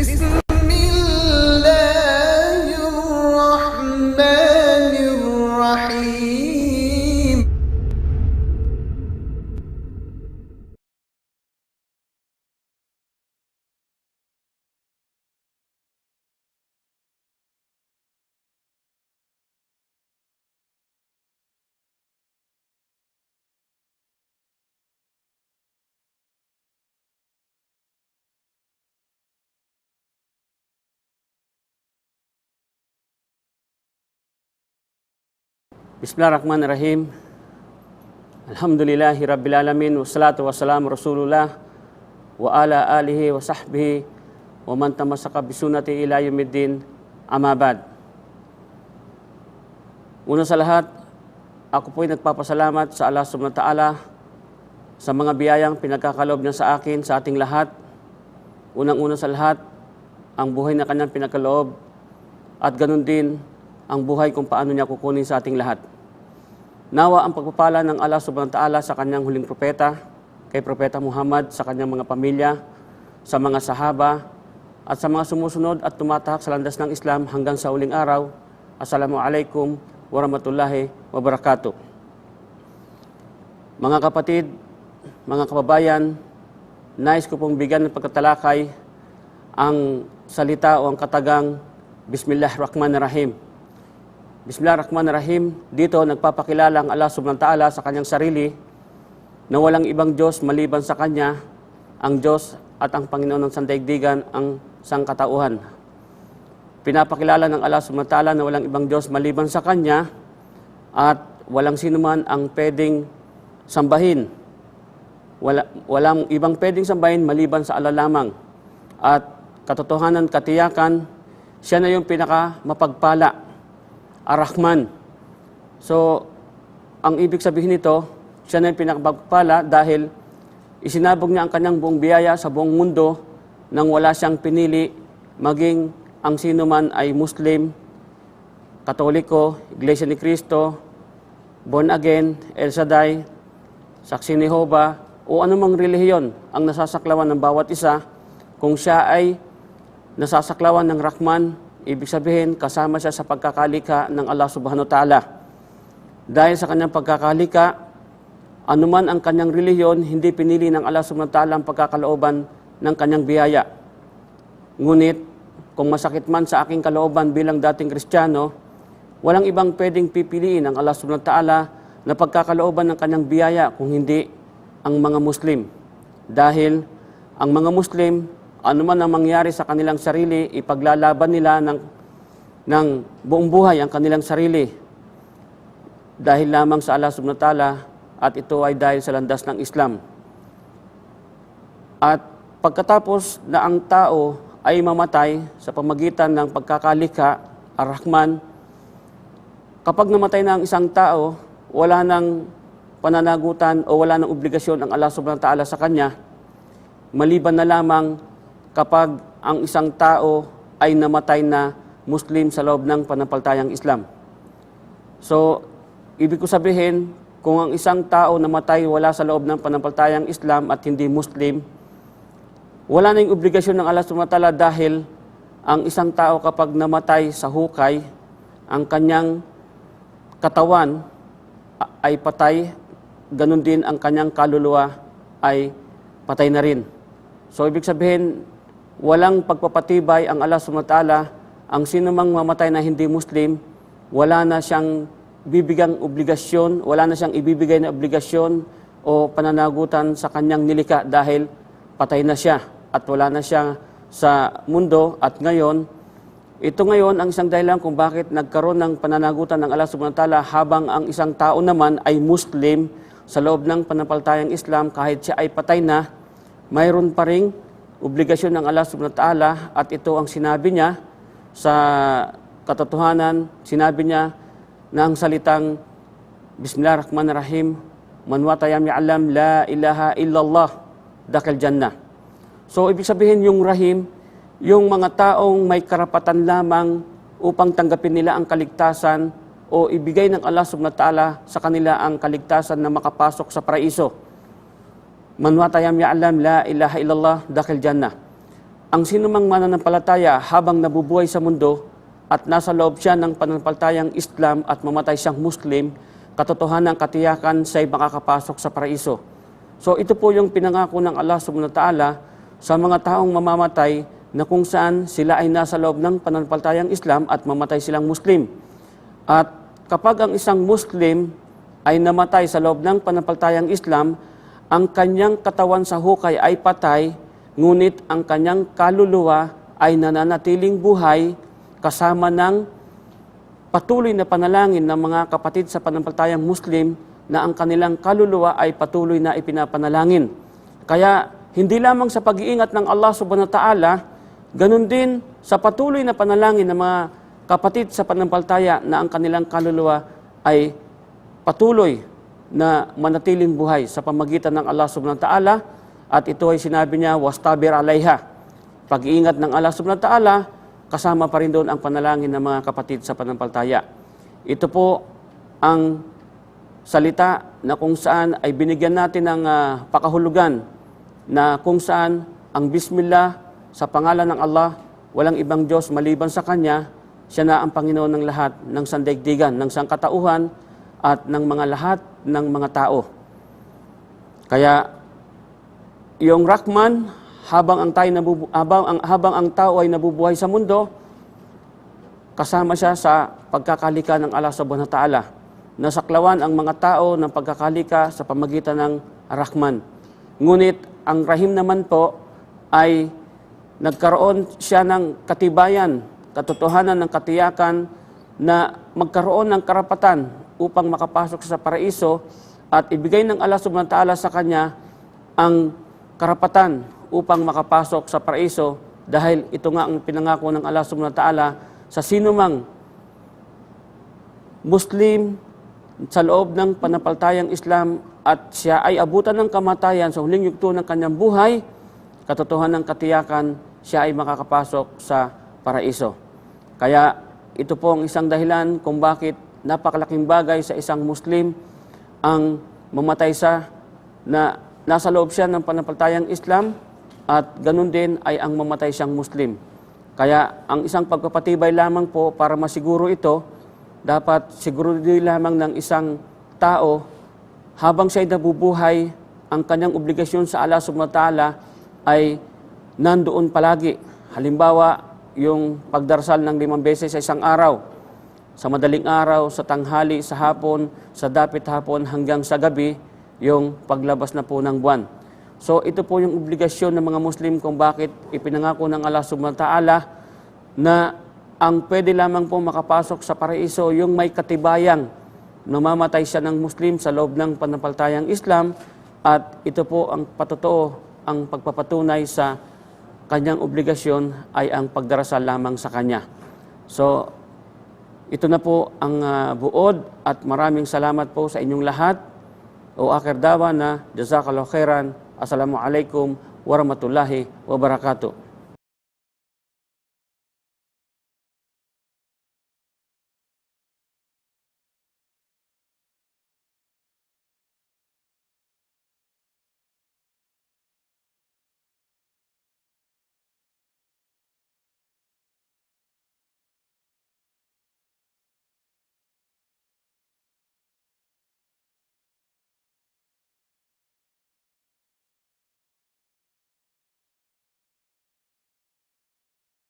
Mrs. Bismillahirrahmanirrahim. Alhamdulillahi Rabbil Alamin. Wassalatu wassalamu Rasulullah wa ala alihi wa sahbihi wa man tamassaka bisunati ila yumiddin amabad. Una sa lahat, ako po'y nagpapasalamat sa Allah subhanahu wa ta'ala sa mga biyayang pinagkakalob niya sa akin, sa ating lahat. Unang-una sa lahat, ang buhay na kanyang pinagkaloob at ganun din ang buhay kung paano niya kukunin sa ating lahat. Nawa ang pagpapala ng Allah subhanahu wa ta'ala sa kanyang huling propeta, kay Propeta Muhammad, sa kanyang mga pamilya, sa mga sahaba, at sa mga sumusunod at tumatahak sa landas ng Islam hanggang sa huling araw. Assalamualaikum warahmatullahi wabarakatuh. Mga kapatid, mga kababayan, nais ko pong bigyan ng pagkatalakay ang salita o ang katagang Bismillahirrahmanirrahim. Bismillahirrahmanirrahim. Dito nagpapakilala ang Allah subhanahu ta'ala sa kanyang sarili na walang ibang Diyos maliban sa Kanya, ang Diyos at ang Panginoon ng sandaigdigan ang sangkatauhan. Pinapakilala ng Allah subhanahu ta'ala na walang ibang Diyos maliban sa Kanya at walang sinuman ang pwedeng sambahin. Wala, walang ibang pwedeng sambahin maliban sa Allah lamang. At katotohanan, katiyakan, siya na yung pinaka mapagpala, Ar-Rahman. So, ang ibig sabihin nito, siya na yung pinakamagpala dahil isinabog niya ang kanyang buong biyaya sa buong mundo nang wala siyang pinili maging ang sino man ay Muslim, Katoliko, Iglesia ni Cristo, Born Again, El Shaddai, Saksi ni Jehovah, o anumang relihiyon ang nasasaklawan ng bawat isa, kung siya ay nasasaklawan ng Rahman, ibig sabihin kasama siya sa pagkakalika ng Allah subhanahu wa ta'ala. Dahil sa kanyang pagkakalika, anuman ang kanyang relihiyon, hindi pinili ng Allah subhanahu wa ta'ala ang pagkakalooban ng kanyang biyaya. Ngunit, kung masakit man sa aking kalooban bilang dating Kristiyano, walang ibang pwedeng pipiliin ang Allah subhanahu wa ta'ala na pagkakalooban ng kanyang biyaya kung hindi ang mga Muslim. Dahil ang mga Muslim, anuman ang mangyari sa kanilang sarili, ipaglalaban nila ng, ng buong buhay ang kanilang sarili. Dahil lamang sa Allah subhanahu wa ta'ala at ito ay dahil sa landas ng Islam. At pagkatapos na ang tao ay mamatay sa pamagitan ng pagkakalika, Ar-Rahman, kapag namatay na ang isang tao, wala nang pananagutan o wala nang obligasyon ang Allah subhanahu wa ta'ala sa kanya, maliban na lamang kapag ang isang tao ay namatay na Muslim sa loob ng panampalatayang Islam. So, ibig ko sabihin, kung ang isang tao namatay wala sa loob ng panampalatayang Islam at hindi Muslim, wala na yung obligasyon ng Allah ta'ala dahil ang isang tao kapag namatay sa hukay, ang kanyang katawan ay patay, ganun din ang kanyang kaluluwa ay patay na rin. So ibig sabihin, walang pagpapatibay ang Allah ta'ala, ang sino mang mamatay na hindi Muslim, wala na siyang bibigang obligasyon, wala na siyang ibibigay na obligasyon o pananagutan sa kanyang nilika dahil patay na siya at wala na siya sa mundo. At ngayon, ito ngayon ang isang dahilan kung bakit nagkaroon ng pananagutan ng Allah subhanahu ta'ala habang ang isang tao naman ay Muslim sa loob ng panampalatayang Islam kahit siya ay patay na, mayroon pa ring obligasyon ng Allah subhanahu wa ta'ala at ito ang sinabi niya sa katotohanan, sinabi niya na ang salitang Bismillahirrahmanirrahim, man watayam ya'lam la ilaha illallah dakal jannah. So, ibig sabihin yung rahim, yung mga taong may karapatan lamang upang tanggapin nila ang kaligtasan o ibigay ng Allah subhanahu wa ta'ala sa kanila ang kaligtasan na makapasok sa paraiso. Man watayam ya'lam la ilaha illallah dakil jannah. ang sinumang mananampalataya habang nabubuhay sa mundo at nasa loob siya ng pananampalatayang Islam at mamatay siyang Muslim, katotohanan katiyakan siya'y makakapasok sa paraiso. So ito po yung pinangako ng Allah subhanahu wa ta'ala sa mga taong mamamatay na kung saan sila ay nasa loob ng pananampalatayang Islam at mamatay silang Muslim. At kapag ang isang Muslim ay namatay sa loob ng pananampalatayang Islam, ang kanyang katawan sa hukay ay patay, ngunit ang kanyang kaluluwa ay nananatiling buhay kasama ng patuloy na panalangin ng mga kapatid sa pananampalatayang Muslim na ang kanilang kaluluwa ay patuloy na ipinapanalangin. Kaya hindi lamang sa pag-iingat ng Allah subhanahu wa ta'ala, ganun din sa patuloy na panalangin ng mga kapatid sa pananampalataya na ang kanilang kaluluwa ay patuloy na manatiling buhay sa pamagitan ng Allah subhanahu wa ta'ala at ito ay sinabi niya, wastabir alayha. Pag-iingat ng Allah subhanahu wa ta'ala, kasama pa rin doon ang panalangin ng mga kapatid sa pananampalataya. Ito po ang salita na kung saan ay binigyan natin ng ah, pakahulugan na kung saan ang Bismillah sa pangalan ng Allah, walang ibang Diyos maliban sa Kanya, siya na ang Panginoon ng lahat ng sandaigdigan, ng sangkatauhan at ng mga lahat ng mga tao. Kaya yung Rahman, habang ang, tayo nabubu- habang, ang, habang ang tao ay nabubuhay sa mundo, kasama siya sa pagkakalika ng Allah subhanahu wa ta'ala. Nasaklawan ang mga tao ng pagkakalika sa pamagitan ng Rahman. Ngunit ang Rahim naman po ay nagkaroon siya ng katibayan, katotohanan ng katiyakan na magkaroon ng karapatan upang makapasok sa paraiso at ibigay ng Allah subhanahu wa ta'ala sa kanya ang karapatan upang makapasok sa paraiso dahil ito nga ang pinangako ng Allah subhanahu wa ta'ala sa sinumang Muslim sa loob ng panapaltayang Islam at siya ay abutan ng kamatayan sa huling yugto ng kanyang buhay, katotohanan ng katiyakan, siya ay makakapasok sa paraiso. Kaya ito po ang isang dahilan kung bakit napakalaking bagay sa isang Muslim ang mamatay sa na nasa loob siya ng pananampalatayang Islam at ganun din ay ang mamatay siyang Muslim. Kaya ang isang pagpapatibay lamang po para masiguro ito, dapat siguro din lamang ng isang tao habang siya'y nabubuhay, ang kanyang obligasyon sa Allah subhanahu wa ta'ala ay nandoon palagi. Halimbawa, yung pagdarasal ng limang beses sa isang araw, sa madaling araw, sa tanghali, sa hapon, sa dapit hapon hanggang sa gabi, yung paglabas na po ng buwan. So ito po yung obligasyon ng mga Muslim kung bakit ipinangako ng Allah subhanahu wa ta'ala na ang pwede lamang po makapasok sa paraiso yung may katibayang namamatay siya ng Muslim sa loob ng pananampalatayang Islam at ito po ang patotoo, ang pagpapatunay sa kanyang obligasyon ay ang pagdarasal lamang sa kanya. So, ito na po ang ah, buod at maraming salamat po sa inyong lahat. O akhir dawa na jazakallahu khairan. Assalamualaikum warahmatullahi wabarakatuh.